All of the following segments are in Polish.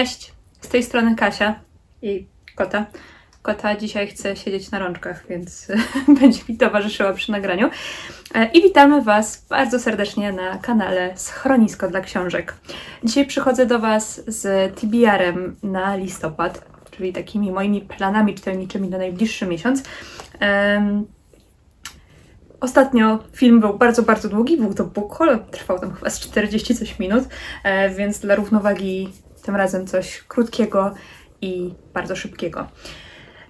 Cześć, z tej strony Kasia i kota. Kota dzisiaj chce siedzieć na rączkach, więc będzie mi towarzyszyła przy nagraniu. E, I witamy Was bardzo serdecznie na kanale Schronisko dla Książek. Dzisiaj przychodzę do Was z TBR-em na listopad, czyli takimi moimi planami czytelniczymi na najbliższy miesiąc. Em, Ostatnio film był bardzo, bardzo długi, był to book haul, trwał tam chyba z 40 coś minut, e, więc dla równowagi tym razem coś krótkiego i bardzo szybkiego.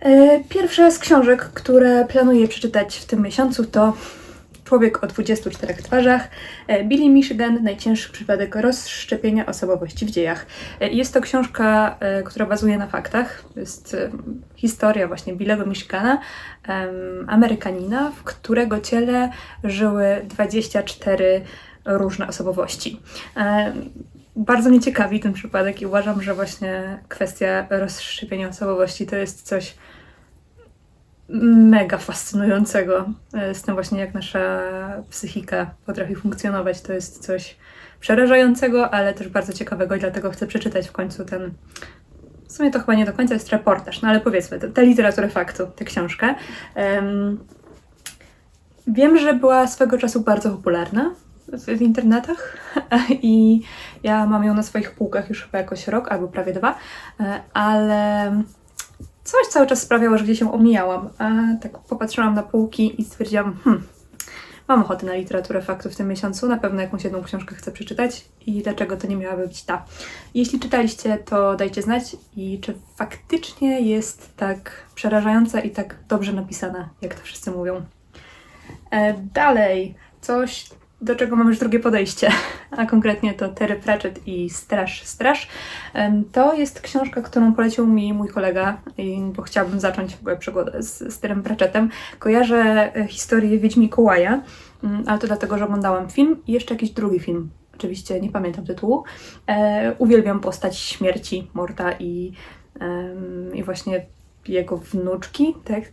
E, Pierwsza z książek, które planuję przeczytać w tym miesiącu to Człowiek o 24 twarzach, e, Billy Michigan, najcięższy przypadek rozszczepienia osobowości w dziejach. E, Jest to książka, która bazuje na faktach. Jest historia właśnie Billego Michigana, Amerykanina, w którego ciele żyły 24 różne osobowości. E, Bardzo mnie ciekawi ten przypadek i uważam, że właśnie kwestia rozszczepienia osobowości to jest coś mega fascynującego e, z tym właśnie, jak nasza psychika potrafi funkcjonować. To jest coś przerażającego, ale też bardzo ciekawego i dlatego chcę przeczytać w końcu ten. W sumie to chyba nie do końca jest reportaż, no ale powiedzmy, tę- literaturę faktu, tę książkę. Em, wiem, że była swego czasu bardzo popularna w, w internetach i ja mam ją na swoich półkach już chyba jakoś rok albo prawie dwa, e, ale coś cały czas sprawiało, że gdzieś ją omijałam. A tak popatrzyłam na półki i stwierdziłam, hmm, mam ochotę na literaturę faktu w tym miesiącu, na pewno jakąś jedną książkę chcę przeczytać i dlaczego to nie miałaby być ta. Jeśli czytaliście, to dajcie znać i czy faktycznie jest tak przerażająca i tak dobrze napisana, jak to wszyscy mówią. E, dalej, coś, do czego mam już drugie podejście, a konkretnie to Terry Pratchett i Straż, Straż. To jest książka, którą polecił mi mój kolega, bo chciałabym zacząć w ogóle przygodę z, z Terrym Pratchettem. Kojarzę e, historię Wiedźmi Kołaja, mm, ale to dlatego, że oglądałam film i jeszcze jakiś drugi film. Oczywiście nie pamiętam tytułu. E, uwielbiam postać śmierci Morta i, i właśnie jego wnuczki, tak?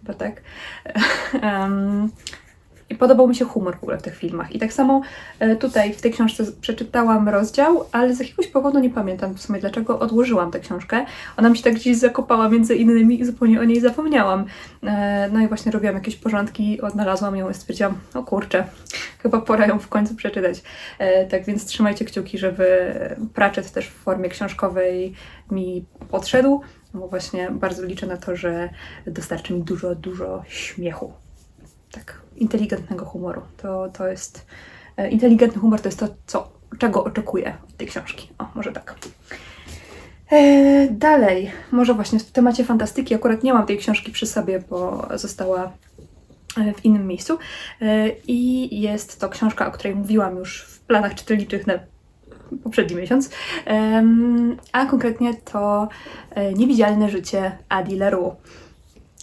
Chyba tak. I podobał mi się humor w ogóle w tych filmach. I tak samo e, tutaj w tej książce przeczytałam rozdział, ale z jakiegoś powodu nie pamiętam w sumie dlaczego odłożyłam tę książkę. Ona mi się tak gdzieś zakopała między innymi i zupełnie o niej zapomniałam. E, No i właśnie robiłam jakieś porządki, odnalazłam ją i stwierdziłam, o kurczę, chyba pora ją w końcu przeczytać. E, Tak więc trzymajcie kciuki, żeby Pratchett też w formie książkowej mi podszedł, bo właśnie bardzo liczę na to, że dostarczy mi dużo, dużo śmiechu tak inteligentnego humoru. To, to jest. e, Inteligentny humor to jest to, co, czego oczekuję od tej książki. O, może tak. E, dalej, może właśnie w temacie fantastyki. Akurat nie mam tej książki przy sobie, bo została e, w innym miejscu. I jest to książka, o której mówiłam już w planach czytelniczych na poprzedni miesiąc. A konkretnie to Niewidzialne życie Adi Leroux.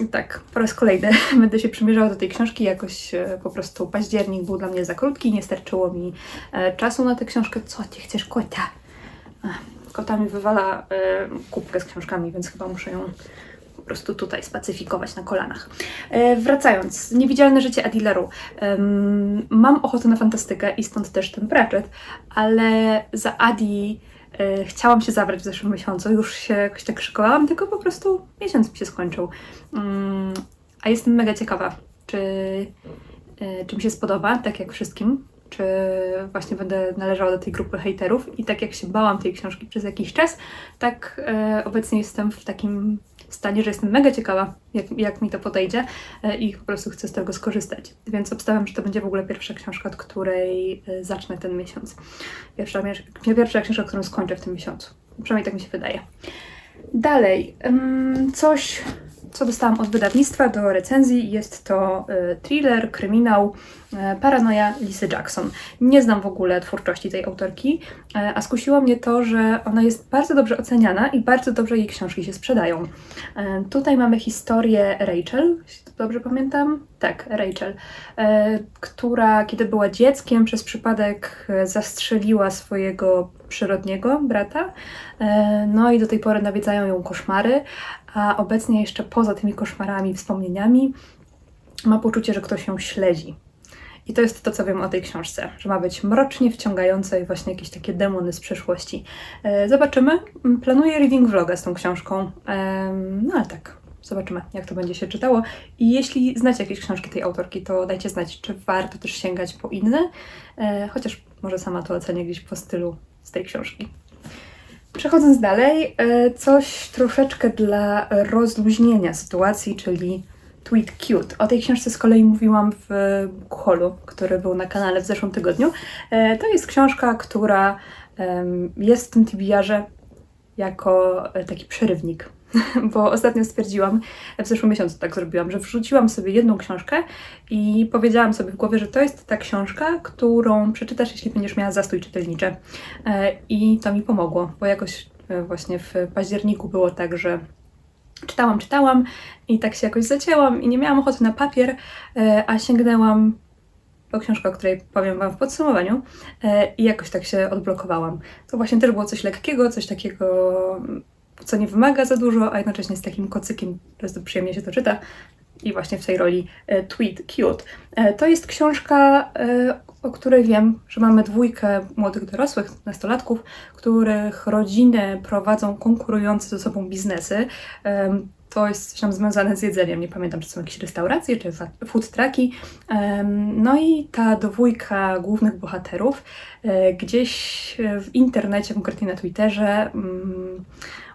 Tak, po raz kolejny będę się przymierzała do tej książki. Jakoś e, po prostu październik był dla mnie za krótki, nie starczyło mi e, czasu na tę książkę. Co ty chcesz, kota? Ach, Kota mi wywala e, kubkę z książkami, więc chyba muszę ją po prostu tutaj spacyfikować na kolanach. E, wracając, Niewidzialne życie Adi Leroux. Em, mam ochotę na fantastykę i stąd też ten Pratchett, ale za Adi e, chciałam się zabrać w zeszłym miesiącu. Już się jakoś tak szykowałam, tylko po prostu miesiąc mi się skończył. Mm, a jestem mega ciekawa, czy, e, czy mi się spodoba, tak jak wszystkim, czy właśnie będę należała do tej grupy hejterów. I tak jak się bałam tej książki przez jakiś czas, tak e, obecnie jestem w takim stanie, że jestem mega ciekawa, jak, jak mi to podejdzie e, i po prostu chcę z tego skorzystać. Więc obstawiam, że to będzie w ogóle pierwsza książka, od której e, zacznę ten miesiąc. Pierwsza, pierwsza książka, którą skończę w tym miesiącu. Przynajmniej tak mi się wydaje. Dalej, ym, coś, co dostałam od wydawnictwa do recenzji, jest to y, thriller, kryminał, y, Paranoja Lisy Jackson. Nie znam w ogóle twórczości tej autorki, y, a skusiło mnie to, że ona jest bardzo dobrze oceniana i bardzo dobrze jej książki się sprzedają. Tutaj mamy historię Rachel, dobrze pamiętam. Tak, Rachel, która kiedy była dzieckiem przez przypadek zastrzeliła swojego przyrodniego brata, E, No i do tej pory nawiedzają ją koszmary, a obecnie jeszcze poza tymi koszmarami, wspomnieniami, ma poczucie, że ktoś ją śledzi. I to jest to, co wiem o tej książce, że ma być mrocznie wciągające i właśnie jakieś takie demony z przeszłości. E, Zobaczymy. Mm, Planuję reading vloga z tą książką. Em, No ale tak, zobaczymy, jak to będzie się czytało. I jeśli znacie jakieś książki tej autorki, to dajcie znać, czy warto też sięgać po inne, E, chociaż może sama to ocenię gdzieś po stylu z tej książki. Przechodząc dalej, e, coś troszeczkę dla rozluźnienia sytuacji, czyli Tweet Cute. O tej książce z kolei mówiłam w Bookholu, który był na kanale w zeszłym tygodniu. E, To jest książka, która jest w tym TBR-ze jako e, taki przerywnik. Bo ostatnio stwierdziłam, w zeszłym miesiącu tak zrobiłam, że wrzuciłam sobie jedną książkę i powiedziałam sobie w głowie, że to jest ta książka, którą przeczytasz, jeśli będziesz miała zastój czytelniczy. E, I to mi pomogło, bo jakoś e, właśnie w październiku było tak, że czytałam, czytałam i tak się jakoś zacięłam i nie miałam ochoty na papier, e, a sięgnęłam po książkę, o której powiem Wam w podsumowaniu i jakoś tak się odblokowałam. To właśnie też było coś lekkiego, coś takiego, co nie wymaga za dużo, a jednocześnie z takim kocykiem, bardzo przyjemnie się to czyta. I właśnie w tej roli e, Tweet Cute. E, To jest książka, e, o której wiem, że mamy dwójkę młodych dorosłych, nastolatków, których rodziny prowadzą konkurujące ze sobą biznesy. Em, To jest coś tam związane z jedzeniem. Nie pamiętam, czy są jakieś restauracje, czy food trucki. Em, No i ta dwójka głównych bohaterów e, gdzieś w internecie, konkretnie na Twitterze, mm,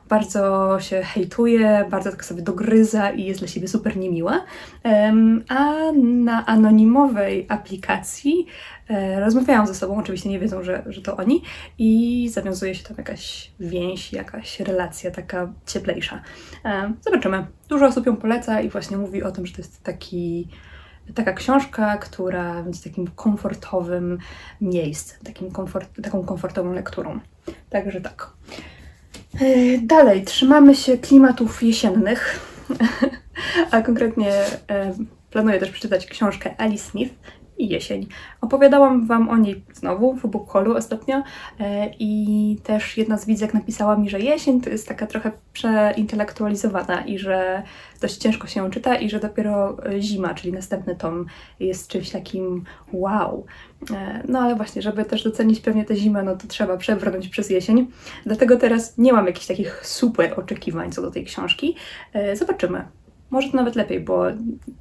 bardzo się hejtuje, bardzo tak sobie dogryza i jest dla siebie super niemiła. Em, A na anonimowej aplikacji e, rozmawiają ze sobą, oczywiście nie wiedzą, że, że to oni, i zawiązuje się tam jakaś więź, jakaś relacja taka cieplejsza. E, Zobaczymy. Dużo osób ją poleca i właśnie mówi o tym, że to jest taki taka książka, która będzie takim komfortowym miejscem, takim komfort, taką komfortową lekturą. Także tak. E, Dalej, trzymamy się klimatów jesiennych, a konkretnie e, planuję też przeczytać książkę Alice Smith i jesień. Opowiadałam Wam o niej znowu w Bookholu ostatnio e, i też jedna z widzek napisała mi, że jesień to jest taka trochę przeintelektualizowana i że dość ciężko się ją czyta i że dopiero zima, czyli następny tom jest czymś takim wow. E, No ale właśnie, żeby też docenić pewnie tę zimę, no to trzeba przebrnąć przez jesień. Dlatego teraz nie mam jakichś takich super oczekiwań co do tej książki. E, Zobaczymy. Może to nawet lepiej, bo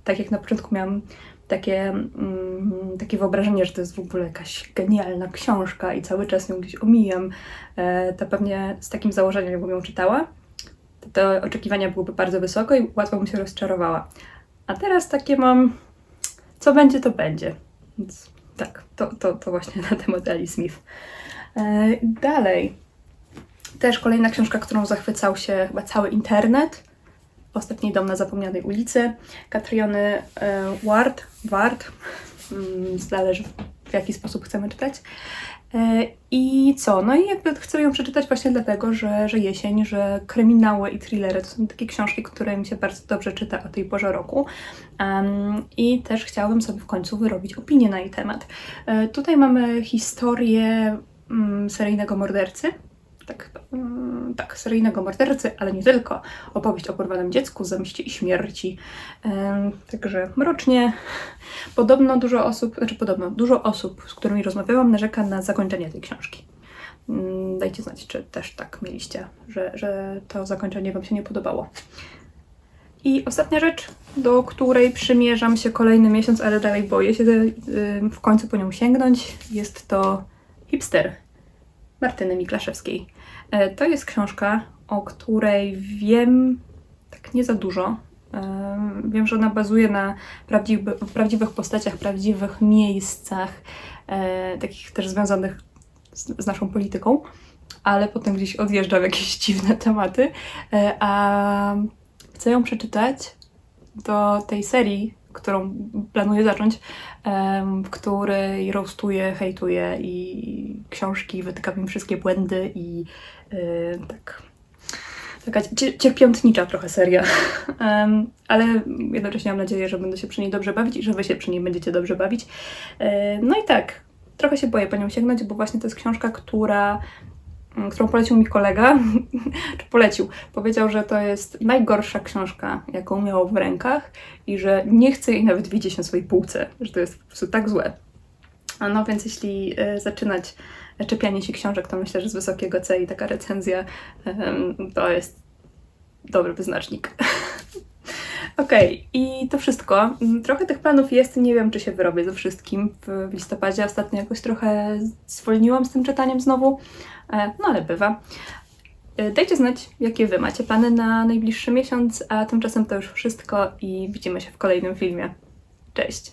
tak jak na początku miałam takie, mm, takie wyobrażenie, że to jest w ogóle jakaś genialna książka i cały czas ją gdzieś omijam, e, to pewnie z takim założeniem, jakbym ją czytała, to te oczekiwania byłyby bardzo wysoko i łatwo bym się rozczarowała. A teraz takie mam, co będzie, to będzie. Więc tak, to, to, to właśnie na temat Alice Smith. E, dalej. Też kolejna książka, którą zachwycał się chyba cały internet. Ostatni dom na zapomnianej ulicy. Katriony e, Ward, Ward, mm, zależy w jaki sposób chcemy czytać. E, I co? No i jakby chcę ją przeczytać właśnie dlatego, że, że jesień, że kryminały i thrillery to są takie książki, które mi się bardzo dobrze czyta o tej porze roku. Em, I też chciałabym sobie w końcu wyrobić opinię na jej temat. E, Tutaj mamy historię mm, seryjnego mordercy. Tak, mm, tak, seryjnego mordercy, ale nie tylko. Opowieść o porwanym dziecku, zemście i śmierci. Także mrocznie. Podobno dużo osób, znaczy podobno dużo osób, z którymi rozmawiałam, narzeka na zakończenie tej książki. Mm, Dajcie znać, czy też tak mieliście, że, że to zakończenie Wam się nie podobało. I ostatnia rzecz, do której przymierzam się kolejny miesiąc, ale dalej boję się y, w końcu po nią sięgnąć, jest to Hipster Martyny Miklaszewskiej. E, To jest książka, o której wiem tak nie za dużo. E, Wiem, że ona bazuje na prawdziwy, prawdziwych postaciach, prawdziwych miejscach, e, takich też związanych z, z naszą polityką, ale potem gdzieś odjeżdża w jakieś dziwne tematy. A chcę ją przeczytać do tej serii, którą planuję zacząć, w której roastuję, hejtuję i książki, wytykam im wszystkie błędy i tak. Taka cie- cierpiątnicza trochę seria, Em, ale jednocześnie mam nadzieję, że będę się przy niej dobrze bawić i że Wy się przy niej będziecie dobrze bawić. E, No i tak, trochę się boję po nią sięgnąć, bo właśnie to jest książka, która którą polecił mi kolega, czy polecił, powiedział, że to jest najgorsza książka, jaką miał w rękach i że nie chce jej nawet widzieć na swojej półce, że to jest po prostu tak złe. No więc jeśli e, zaczynać czepianie się książek, to myślę, że z wysokiego C i taka recenzja to jest dobry wyznacznik. Okej, i to wszystko. Mm, Trochę tych planów jest, nie wiem, czy się wyrobię ze wszystkim w listopadzie. Ostatnio jakoś trochę zwolniłam z tym czytaniem znowu, E, no ale bywa. E, Dajcie znać, jakie Wy macie plany na najbliższy miesiąc, a tymczasem to już wszystko i widzimy się w kolejnym filmie. Cześć!